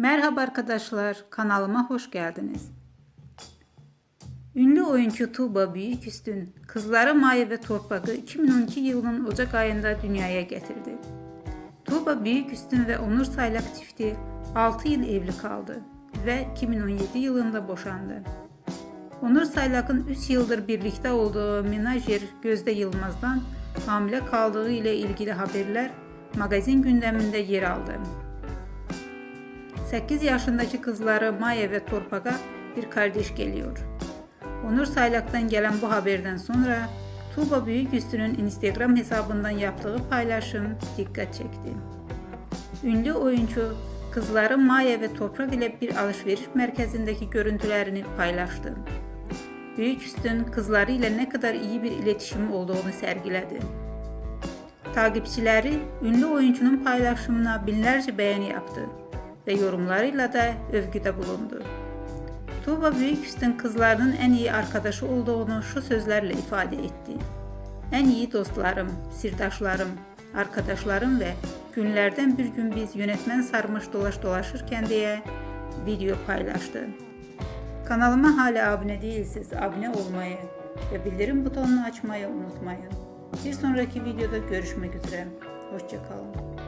Merhaba arkadaşlar, kanalıma hoş geldiniz. Ünlü oyuncu Tuğba Büyüküstün, kızları Maya ve Torpak'ı 2012 yılının Ocak ayında dünyaya getirdi. Tuğba Büyüküstün ve Onur Saylak çifti 6 yıl evli kaldı ve 2017 yılında boşandı. Onur Saylak'ın 3 yıldır birlikte olduğu menajer Gözde Yılmaz'dan hamile kaldığı ile ilgili haberler magazin gündeminde yer aldı. 8 yaşındaki kızları Maya ve Torpak'a bir kardeş geliyor. Onur Saylak'tan gelen bu haberden sonra Tuğba Büyüküstü'nün Instagram hesabından yaptığı paylaşım dikkat çekti. Ünlü oyuncu kızları Maya ve Toprak ile bir alışveriş merkezindeki görüntülerini paylaştı. Büyüküstün kızları ile ne kadar iyi bir iletişim olduğunu sergiledi. Takipçileri ünlü oyuncunun paylaşımına binlerce beğeni yaptı ve yorumlarıyla da övgüde bulundu. Tuğba Büyüküstün kızlarının en iyi arkadaşı olduğunu şu sözlerle ifade etti. En iyi dostlarım, sirdaşlarım, arkadaşlarım ve günlerden bir gün biz yönetmen sarmış dolaş dolaşırken diye video paylaştı. Kanalıma hala abone değilseniz abone olmayı ve bildirim butonunu açmayı unutmayın. Bir sonraki videoda görüşmek üzere. Hoşçakalın.